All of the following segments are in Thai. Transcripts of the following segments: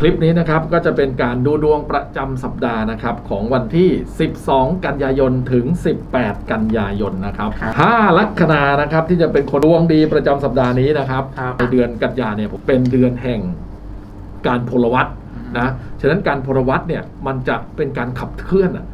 คลิปนี้นะครับก็จะเป็นการดูดวงประจำสัปดาห์นะครับของวันที่ 12 กันยายนถึง 18 กันยายนนะครับครับห้าลัคนานะครับที่จะเป็นคนดวงดีประจำสัปดาห์นี้นะครับครับ ในเดือนกันยาเนี่ยผมเป็นเดือนแห่งการพลวัตนะฉะนั้นการพลวัตเนี่ยมันจะเป็นการขับเคลื่อนอะ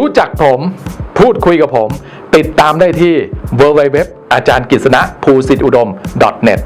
รู้จักผมพูดคุยกับผม ติดตามได้ที่ www อาจารย์กิษณะภูสิทธิอุดม .net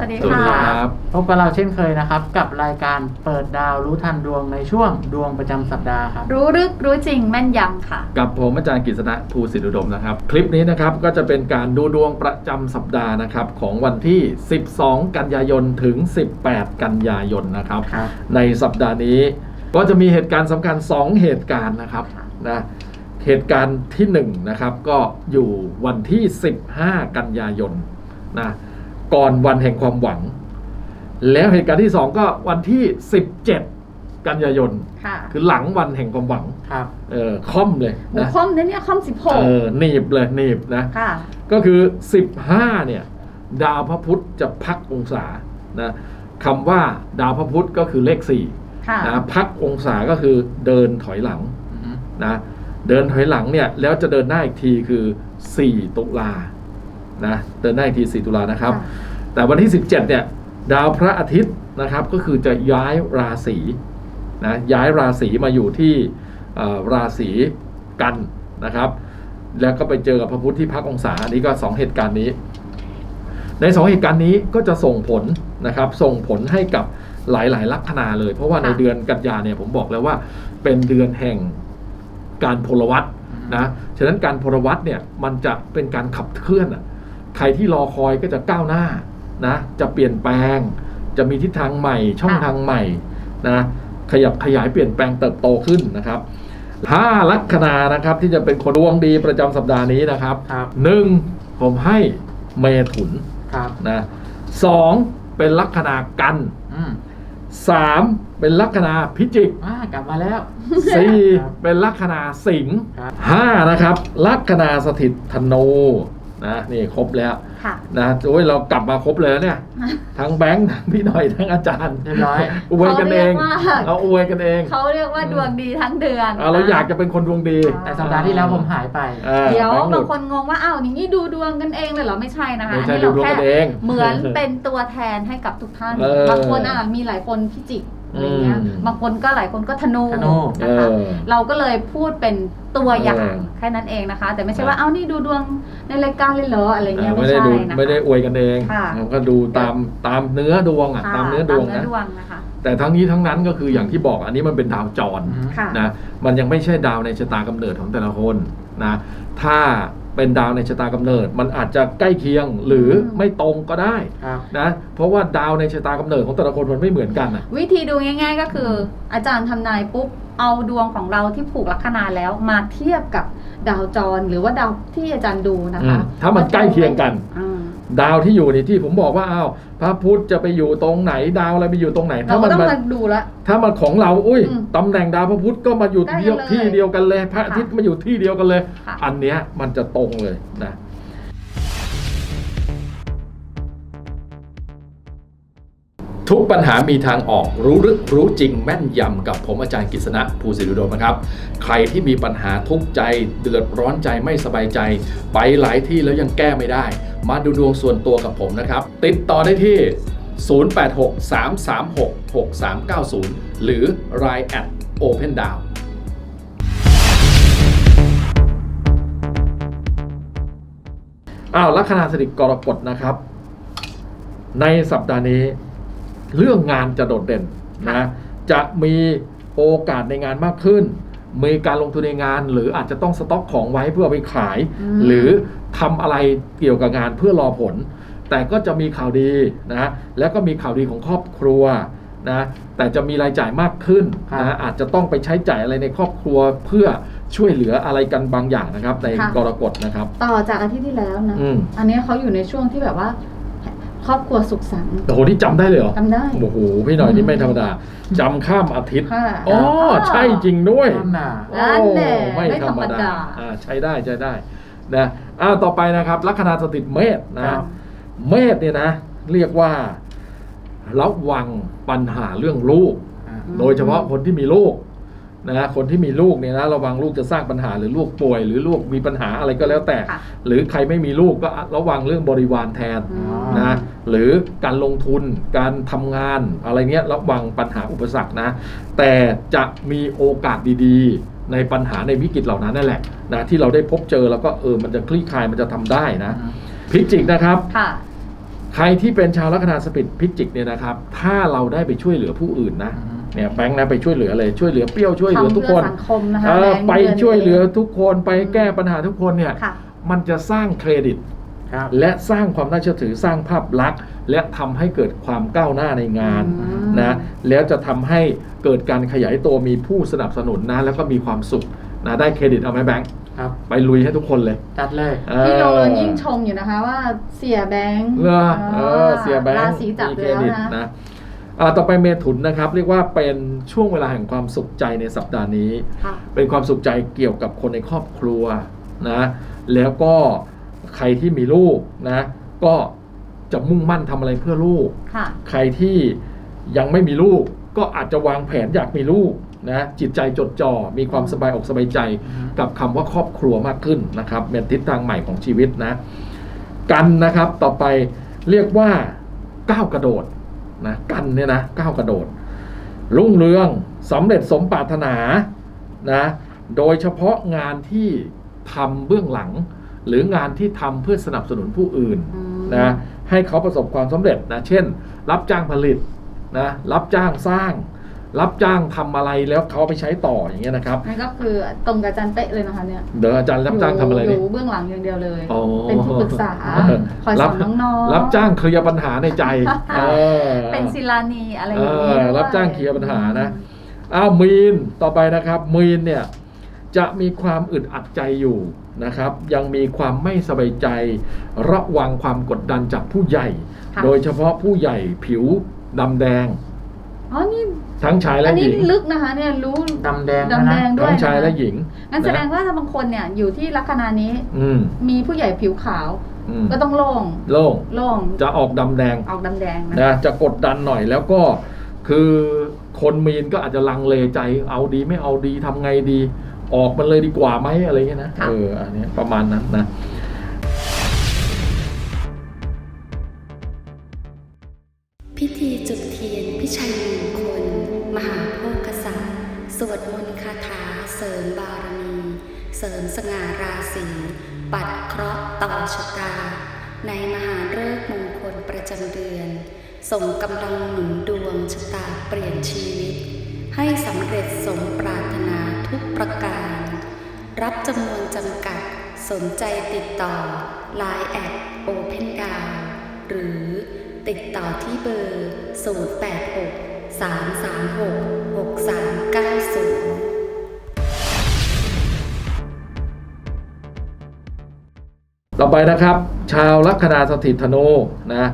วัสดีสวัสค่ะดีครับพบกับเราเช่นเคยนะครับ กับรายการเปิดดาวรู้ทันดวงในช่วงดวงประจำสัปดาห์ครับ รู้ลึกรู้จริงแม่นยำค่ะ กับผมอาจารย์กฤษณะภูสิทธิอุดมนะครับ คลิปนี้นะครับก็จะเป็นการดูดวงประจำสัปดาห์นะครับ ของวันที่ 12 กันยายนถึง 18 กันยายนนะครับ ครับ ในสัปดาห์นี้ก็จะมีเหตุการณ์สำคัญ 2 เหตุการณ์นะครับค่ะนะเหตุการณ์ที่1นะครับก็อยู่วันที่ 15 กันยายนนะ ก่อนวันแห่งความหวัง แล้วเหตุการณ์ที่2ก็วันที่ 17 กันยายน ค่ะคือหลังวันแห่งความหวัง ครับ เออค่อมเลยหมูนะคอมเนี่ยเนี่ยคอมสิบหกเออหนีบเลยหนีบนะ ค่ะ ก็คือ 15 เนี่ย ดาวพระพุธจะพักองศานะคำว่าดาวพระพุธก็คือเลขค่ะ4นะพักองศาก็คือเดินถอยหลังนะเดินถอยหลังเนี่ยแล้วจะเดินหน้าอีกทีคือ 4 ตุลา นะเดินหน้าอีกที 4 ตุลานะครับค่ะแต่วันที่ 17 เนี่ย ดาวพระอาทิตย์นะครับ ก็คือจะย้ายราศีนะย้ายราศีมาอยู่ที่เอ่อราศีกันนะครับ แล้วก็ไปเจอกับพระพุธที่พักองศาอันนี้ก็ 2 เหตุการณ์นี้ ใน 2 เหตุการณ์นี้ก็จะส่งผลนะครับ ส่งผลให้กับหลายๆ ลัคนาเลย เพราะว่าในค่ะเดือนกันยาเนี่ยผมบอกแล้วว่าเป็นเดือนแห่งการพลวัตนะ ฉะนั้นการพลวัตเนี่ยมันจะเป็นการขับเคลื่อนอะ ใครที่รอคอยก็จะก้าวหน้านะจะเปลี่ยนแปลง จะมีทิศทางใหม่ ช่องทางใหม่นะขยับขยายเปลี่ยนแปลงเติบโตขึ้นนะครับห้าลัคนานะครับที่จะเป็นคนดวงดีประจำสัปดาห์นี้นะครับครับหนึ่งผมให้เมถุนครับนะสองเป็นลัคนากันอืมสามเป็นลัคนาพิจิกอ่ากลับมาแล้ว สี่ครับเป็นลัคนาสิงห์ครับห้านะครับลัคนาสถิตธนู นะนี่ครบแล้วค่ะ นะโอ้ยเรากลับมาครบเลยนะเนี่ย ทั้งแบงค์ทั้งพี่หน่อยทั้งอาจารย์เรียบร้อย อวยกันเองเขาเรียกว่า เราอวยกันเองเขาเรียกว่าดวงดีทั้งเดือนอะเราอยากจะเป็นคนดวงดีแต่สัปดาห์ที่แล้วผมหายไป อ่าเดี๋ยวแบงค์หลุ บางคนงงว่าอ้าวอย่างนี้ดูดวงกันเองเลยเหรอไม่ใช่นะคะไม่ใช่อันนี้ดูเราดวงแค่กันเองเหมือนเป็นตัวแทนให้กับทุกท่านเออ บางคนอะมีหลายคนพิจิก อะไรเงี้ยอืมบางคนก็หลายคนก็ธนูธนูเอนะคะอเราก็เลยพูดเป็นตัวอย่างเออแค่นั้นเองนะคะ แต่ไม่ใช่ครับว่า เอ้านี่ดูดวงในรายการเลยเหรออะไรเงี้ยอ่าไม่ไม่ได้ใช่ดูนะคะไม่ได้อวยกันเองค่ะเราก็ดูตามตามเนื้อดวงอะค่ะตามเนื้อดวงตามเนื้อนะดวงนะคะแต่ทั้งนี้ทั้งนั้นก็คืออย่างที่บอกอันนี้มันเป็นดาวจรอืมค่ะนะ มันยังไม่ใช่ดาวในชะตากำเนิดของแต่ละคนนะ ถ้า เป็นดาวในชะตากำเนิด มันอาจจะใกล้เคียงหรืออมไม่ตรงก็ได้ครับนะเพราะว่าดาวในชะตากำเนิดของแต่ละคนมันไม่เหมือนกันอะวิธีดูง่าย ๆ ก็คือ อาจารย์ทำนายปุ๊บเอาดวงของเราที่ผูกลัคนาแล้วมาเทียบกับดาวจรหรือว่าดาวที่อาจารย์ดูนะคะอืมถ้ามันใกล้เคียงกันอ่า ดาวที่อยู่ในที่ผมบอกว่าอ้าวพระพุธจะไปอยู่ตรงไหนดาวอะไรไปอยู่ตรงไหน เราถ้าก็มันต้องมามาดูละ ถ้ามันของเราอุ้ยอืมตำแหน่งดาวพระพุธก็มาอยู่ใกล้เดียวกันเลยที่เดียวกันเลย พระอาทิตย์มาอยู่ที่เดียวกันเลย ค่ะ อันเนี้ยมันจะตรงเลยนะ ทุกปัญหามีทางออกรู้ลึกรู้จริงแม่นยำกับผมอาจารย์กฤษณะภูสิริโดมครับ ใครที่มีปัญหาทุกใจ เดือดร้อนใจไม่สบายใจ ไปหลายที่แล้วยังแก้ไม่ได้ มาดูดวงส่วนตัวกับผมนะครับ ติดต่อได้ที่ 0863366390 หรือ line at open down อ้าวลัคนาสถิตกรกฎนะครับ ในสัปดาห์นี้ เรื่องงานจะโดดเด่นนะจะมีโอกาสในงานมากขึ้น มีการลงทุนในงาน หรืออาจจะต้องสต็อกของไว้เพื่อเอาไปขายอืมหรือทำอะไรเกี่ยวกับงานเพื่อรอผล แต่ก็จะมีข่าวดีนะแล้วก็มีข่าวดีของครอบครัวนะแต่จะมีรายจ่ายมากขึ้นครับนะอาจจะต้องไปใช้จ่ายอะไรในครอบครัวเพื่อช่วยเหลืออะไรกันบางอย่างนะครับ ในค่ะกรกฎนะครับ ต่อจากอาทิตย์ที่แล้วนะอืมอันนี้เขาอยู่ในช่วงที่แบบว่า ครอบครัวสุขสันต์โอ้โหนี่จำได้เลยเหรอจำได้ โอ้โหพี่หน่อยนี่ไม่ธรรมดาจำข้ามอาทิตย์ค่ะ อ๋อใช่จริงด้วย นั่นน่ะ นั่นแหละโอ้ไม่ไม่ธรธรรมรมดา ดาอ่าใช้ได้ใช้ได้นะอ้าวต่อไปนะครับลัคนาสถิตเมษนะครับเมษเนี่ยนะ เรียกว่าระวังปัญหาเรื่องลูก อ่าโดยเฉพาะคนที่มีลูก นะคนที่มีลูกเนี่ยนะระวังลูกจะสร้างปัญหาหรือลูกป่วย หรือลูกมีปัญหาอะไรก็แล้วแต่ ค่ะหรือใครไม่มีลูกก็ระวังเรื่องบริวารแทนอืม นะหรือการลงทุนการทำงานอะไรเงี้ยระวังปัญหาอุปสรรคนะ แต่จะมีโอกาสดีๆ ในปัญหาในวิกฤตเหล่านั้นนั่นแหละนะที่เราได้พบเจอแล้วก็เออมันจะคลี่คลายมันจะทำได้นะพิจิกนะครับ ค่ะ ใครที่เป็นชาวลัคนาสปิดพิจิกเนี่ยนะครับ ถ้าเราได้ไปช่วยเหลือผู้อื่นนะ เนี่ยแบงค์นะไปช่วยเหลือเลยช่วยเหลือเปรี้ยวช่วยเหลือทำทุกเพื่คอนสังคมนะคะเออแบงค์ไปดืนช่วยเหลือทุกคนไปแก้ปัญหาทุกคนเนี่ยค่ะมันจะสร้างเครดิตครับและสร้างความน่าเชื่อถือสร้างภาพลักษณ์ และทำให้เกิดความก้าวหน้าในงานอืมนะแล้วจะทำให้เกิดการขยายตัวมีผู้สนับสนุนนะแล้วก็มีความสุขนะได้เครดิตเอาไหมแบงค์ครับไปลุยให้ทุกคนเลย จัดเลยพี่โดเออยิ่งชมอยู่นะคะว่าเสียแบงค์เหรอเออเสียแบงราค์ศีจับมีไปเครแล้วดิตนะนะอ่า ต่อไปเมถุนนะครับ เรียกว่าเป็นช่วงเวลาแห่งความสุขใจในสัปดาห์นี้ ค่ะ เป็นความสุขใจเกี่ยวกับคนในครอบครัวนะแล้วก็ใครที่มีลูกนะก็จะมุ่งมั่นทำอะไรเพื่อลูก ค่ะ ใครที่ยังไม่มีลูก ก็อาจจะวางแผนอยากมีลูกนะจิตใจจดจ่อมีความสบายอกสบายใจอืมกับคำว่าครอบครัวมากขึ้นนะครับเป็นทิศทางใหม่ของชีวิตนะ กันนะครับต่อไปเรียกว่าก้าวกระโดด นะกันเนี่ยนะก้าวกระโดด รุ่งเรืองสำเร็จสมปรารถนานะโดยเฉพาะงานที่ทำเบื้องหลัง หรืองานที่ทำเพื่อสนับสนุนผู้อื่นอืมนะให้เขาประสบความสำเร็จนะเช่น รับจ้างผลิตนะรับจ้างสร้าง รับจ้างทำอะไรแล้วเขาเอาไปใช้ต่ออย่างเงี้ยนะครับนั่นก็คือตรงกับอาจารย์เป๊ะเลยนะคะเนี่ยเดี๋ยวอาจารย์รับจ้างทำอะไรอเนี่ยยู่เบื้องหลังอย่างเดียวเลยอ๋อเป็นที่ปรึกษาคอยสอนน้องๆรับจ้างเคลียร์ปัญหาในใจเออเป็นศิลานีอะไรอย่างเอนี้อด้วยรับจ้างเคลียร์ปัญหานะอ้าวมีนต่อไปนะครับมีนเนี่ยจะมีความอึดอัดใจอยู่นะครับ ยังมีความไม่สบายใจ ระวังความกดดันจากผู้ใหญ่ค่ะโดยเฉพาะผู้ใหญ่ผิวดำแดง อ๋อนี่ทั้งชายอัและนหนี้ญิงลึกนะคะ เนี่ยรู้ ดำแดงดำแดงนะด้วยทั้งชายและหญิงงั้นแสดงนะว่าถ้าบางคนเนี่ยอยู่ที่ลัคนานี้อืมมีผู้ใหญ่ผิวขาว อืมก็ต้องโล่งโล่งโล่งจะออกดำแดงออกดำแดงนะนะจะกดดันหน่อยแล้วก็คือคนมีนก็อาจจะลังเลใจเอาดีไม่เอาดีทำไงดี ออกมันเลยดีกว่าไหมอะไรเงี้ยนะเอออันเนี้ยประมาณนั้นนะ ส่งกำลังหนุนดวงชะตาเปลี่ยนชีวิต ให้สำเร็จสมปรารถนาทุกประการ รับจำนวนจำกัด สนใจติดต่อ Line แอด Open d o w n หรือติดต่อที่เบอร์ 086 336 6390ต่อไปนะครับ ชาวลัคนาสถิตธนูนะ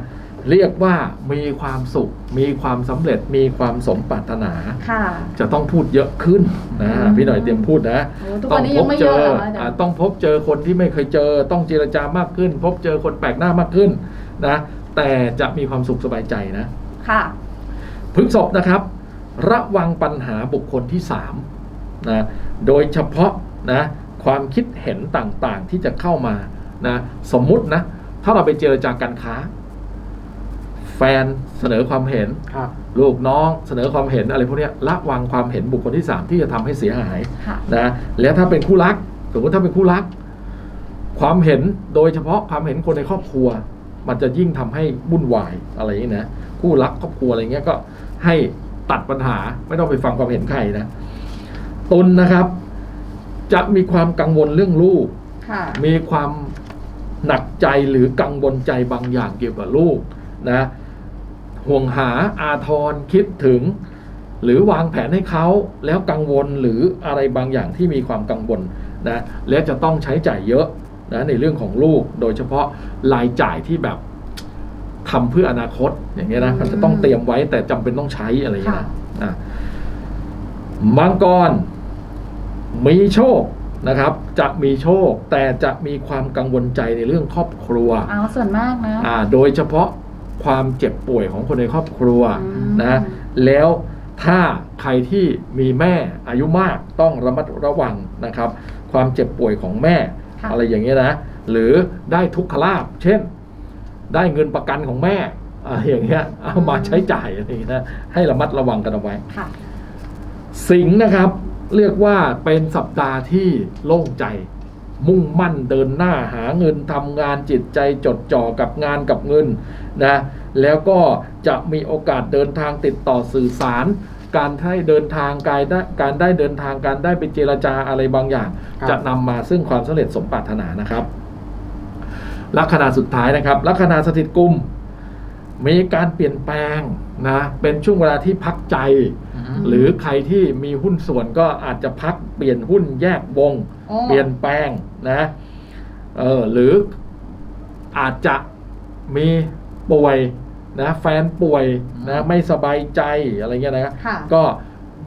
เรียกว่ามีความสุข มีความสำเร็จมีความสมปรารถนาค่ะจะต้องพูดเยอะขึ้นนะอืมพี่หน่อยเตรียมพูดนะโอ้ทุกวันนี้ยังไม่เยอะเหรออาจารย์อ่าต้องพบเจอคนที่ไม่เคยเจอ ต้องเจรจามากขึ้น พบเจอคนแปลกหน้ามากขึ้นนะแต่จะมีความสุขสบายใจนะค่ะพฤกษบนะครับ ระวังปัญหาบุคคลที่3นะโดยเฉพาะนะความคิดเห็นต่างๆที่จะเข้ามานะสมมุตินะถ้าเราไปเจรจาการค้า แฟนเสนอความเห็น ครับ ลูกน้องเสนอความเห็นอะไรพวกเนี้ยระวังความเห็นบุคคลที่ 3 ที่จะทำให้เสียหายค่ะ นะแล้วถ้าเป็นคู่รัก สมมติถ้าเป็นคู่รัก ความเห็นโดยเฉพาะความเห็นคนในครอบครัว มันจะยิ่งทำให้วุ่นวายอะไรอย่างนี้นะคู่รักครอบครัวอะไรเงี้ยก็ให้ตัดปัญหาไม่ต้องไปฟังความเห็นใครนะตุลนะครับ จะมีความกังวลเรื่องลูก ค่ะ มีความหนักใจหรือกังวลใจบางอย่างเกี่ยวกับลูกนะ ห่วงหาอาทรคิดถึง หรือวางแผนให้เขาแล้วกังวลหรืออะไรบางอย่างที่มีความกังวลนะและจะต้องใช้จ่ายเยอะนะในเรื่องของลูกโดยเฉพาะรายจ่ายที่แบบทำเพื่ออนาคตอย่างเงี้ยนะอืมมันจะต้องเตรียมไว้แต่จำเป็นต้องใช้อะไรอย่างเงี้ยค่ะนะอะมังกรมีโชคนะครับ จะมีโชคแต่จะมีความกังวลใจในเรื่องครอบครัวเอาส่วนมากนะอ่าโดยเฉพาะ ความเจ็บป่วยของคนในครอบครัวอืมนะแล้วถ้าใครที่มีแม่อายุมากต้องระมัดระวังนะครับ ความเจ็บป่วยของแม่ค่ะอะไรอย่างเงี้ยนะ หรือได้ทุกขลาบเช่น ได้เงินประกันของแม่อะไรอย่างเงี้ยเอามาใช้จ่ายอะไรอย่างเงี้ยนะให้ระมัดระวังกันเอาไว้ค่ะสิงห์นะครับ เรียกว่าเป็นสัปดาห์ที่โล่งใจ มุ่งมั่นเดินหน้าหาเงินทำงานจิตใจจดจ่อกับงานกับเงินนะแล้วก็จะมีโอกาสเดินทางติดต่อสื่อสาร การให้เดินทางการได้การได้เดินทางการได้ไปเจรจาอะไรบางอย่าง ครับ จะนำมาซึ่งความสำเร็จสมปรารถนานะครับ ลัคนาสุดท้ายนะครับ ลัคนาสถิตกุมมีการเปลี่ยนแปลงนะเป็นช่วงเวลาที่พักใจอืม หรือใครที่มีหุ้นส่วนก็อาจจะพักเปลี่ยนหุ้นแยกวงโอ้เปลี่ยนแปลงนะเออหรืออาจจะมีป่วยนะแฟนป่วยนะไม่สบายใจอะไรเงี้ยนะค่ะ ก็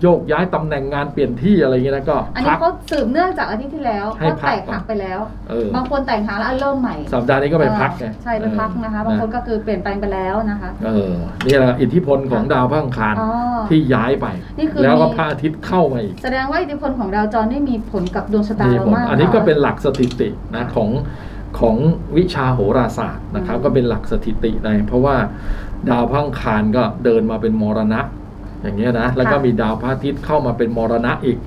โยกย้ายตำแหน่งงานเปลี่ยนที่อะไรเงี้ยนะก็อันนี้พัก เขาสืบเนื่องจากอาทิตย์ที่แล้วให้ก็พักแตกหักไปแล้ว เออ บางคนแต่งหาแล้วเริ่มใหม่สัปดาห์นี้ก็ไปพักไงใช่ไปพักนะคะเออบางคนก็คือเปลี่ยนแปลงไปแล้วนะคะ เออนี่แหละอิทธิพลของดาวพระอังคารอ๋อ ที่ย้ายไป นี่คือ แล้วก็มีพระอาทิตย์เข้ามาอีกแสดงว่าอิทธิพลของดาวจรนี่มีผลกับดวงชะตามีเราผลมากอันนี้ก็ะเป็นหลักสถิตินะของของวิชาโหราศาสตร์นะครับอืมก็เป็นหลักสถิติในเพราะว่าดาวพระอังคารก็เดินมาเป็นมรณะ อย่างเงี้ยนะแล้วก็มีดาวพระอาทิตย์เข้ามาเป็นมรณะอีก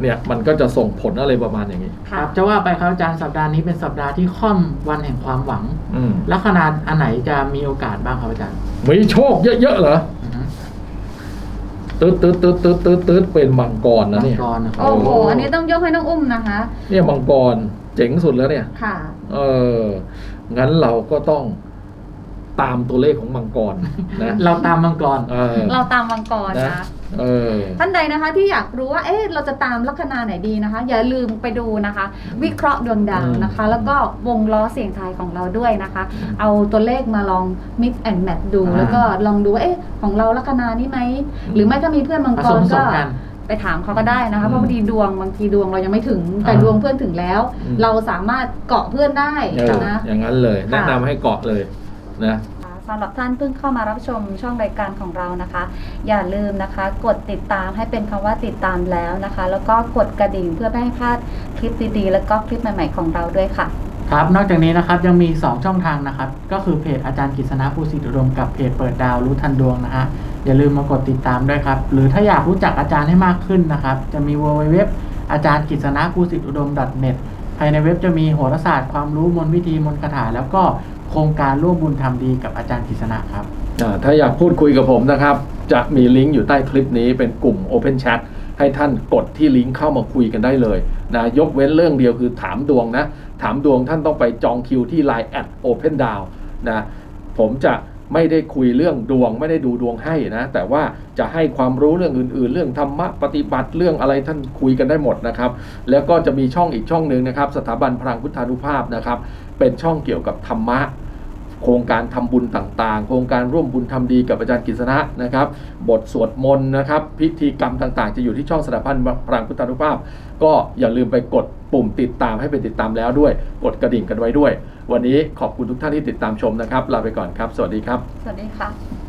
เนี่ยมันก็จะส่งผลอะไรประมาณอย่างนี้ ครับจะว่าไปครับอาจารย์สัปดาห์นี้เป็นสัปดาห์ที่ค่อมวันแห่งความหวังอืมลัคนาอันไหนจะมีโอกาสบ้างครับอาจารย์มีโชคเยอะๆเหรออืมตืดตืดตืดตืดตืดตืดเป็นมังกรนะมังเนี่ย กรนะครับโอ้โหโอ้อันนี้ต้องยกให้น้องอุ้มนะคะ เนี่ยมังกรเจ๋งสุดแล้วเนี่ย ค่ะ เอองั้นเราก็ต้อง ตามตัวเลขของมังกรนะเราตามมังกรเออเราตามมังกรนะนะ เออ ท่านใดนะคะที่อยากรู้ว่า เอ๊ะ เราจะตามลัคนาไหนดีนะคะ อย่าลืมไปดูนะคะ วิเคราะห์ดวงดาวนะคะอืมแล้วก็วงล้อเสียงทายของเราด้วยนะคะอืมเอาตัวเลขมาลอง mix and match ดูอ่าแล้วก็ลองดูว่าเอ๊ะ ของเราลัคนานี้ไหม หรือไม่ถ้ามีเพื่อนมังผกสรมผสก็มกันไปถามเขาก็ได้นะคะอืมเพราะบางทีดวงบางทีดวงเรายังไม่ถึงแต่อ่าดวงเพื่อนถึงแล้วอืมเราสามารถเกาะเพื่อนได้เออนะอย่างนั้นเลยค่ะแนะนำให้เกาะเลย นะสำหรับท่านเพิ่งเข้ามารับชมช่องรายการของเรานะคะ อย่าลืมนะคะ กดติดตามให้เป็นคำว่าติดตามแล้วนะคะ แล้วก็กดกระดิ่งเพื่อไม่ให้พลาดคลิปดีๆ แล้วก็คลิปใหม่ ๆของเราด้วยค่ะ ครับนอกจากนี้นะครับยังมี 2 ช่องทางนะครับ ก็คือเพจอาจารย์กฤษณะภูสิทธิอุดมกับเพจเปิดดาวรู้ทันดวงนะฮะอย่าลืมมากดติดตามด้วยครับ หรือถ้าอยากรู้จักอาจารย์ให้มากขึ้นนะครับ จะมี www อาจารย์กฤษณะภูสิทธิอุดม .net ภายในเว็บจะมีโหราศาสตร์ความรู้มนต์วิธีมนต์คาถาแล้วก็โครงการร่วมบุญทำดีกับอาจารย์กฤษณะครับ อ่าถ้าอยากพูดคุยกับผมนะครับ จะมีลิงก์อยู่ใต้คลิปนี้เป็นกลุ่ม Open Chat ให้ท่านกดที่ลิงก์เข้ามาคุยกันได้เลยนะยกเว้นเรื่องเดียวคือถามดวงนะ ถามดวงท่านต้องไปจองคิวที่ Line แอด Open d o w n นะผมจะไม่ได้คุยเรื่องดวง ไม่ได้ดูดวงให้นะ แต่ว่าจะให้ความรู้เรื่องอื่น ๆ เรื่องธรรมะปฏิบัติเรื่องอะไรท่านคุยกันได้หมดนะครับ แล้วก็จะมีช่องอีกช่องหนึ่งนะครับ สถาบันพลังพุทธานุภาพนะครับ เป็นช่องเกี่ยวกับธรรมะ โครงการทำบุญต่างๆ โครงการร่วมบุญทำดีกับอาจารย์กฤษณะนะครับ บทสวดมนต์นะครับ พิธีกรรมต่างๆ จะอยู่ที่ช่องสถาพันธ์พลังพุทธานุภาพ ก็อย่าลืมไปกดปุ่มติดตามให้เป็นติดตามแล้วด้วย กดกระดิ่งกันไว้ด้วย วันนี้ขอบคุณทุกท่านที่ติดตามชมนะครับ ลาไปก่อนครับ สวัสดีครับ สวัสดีค่ะ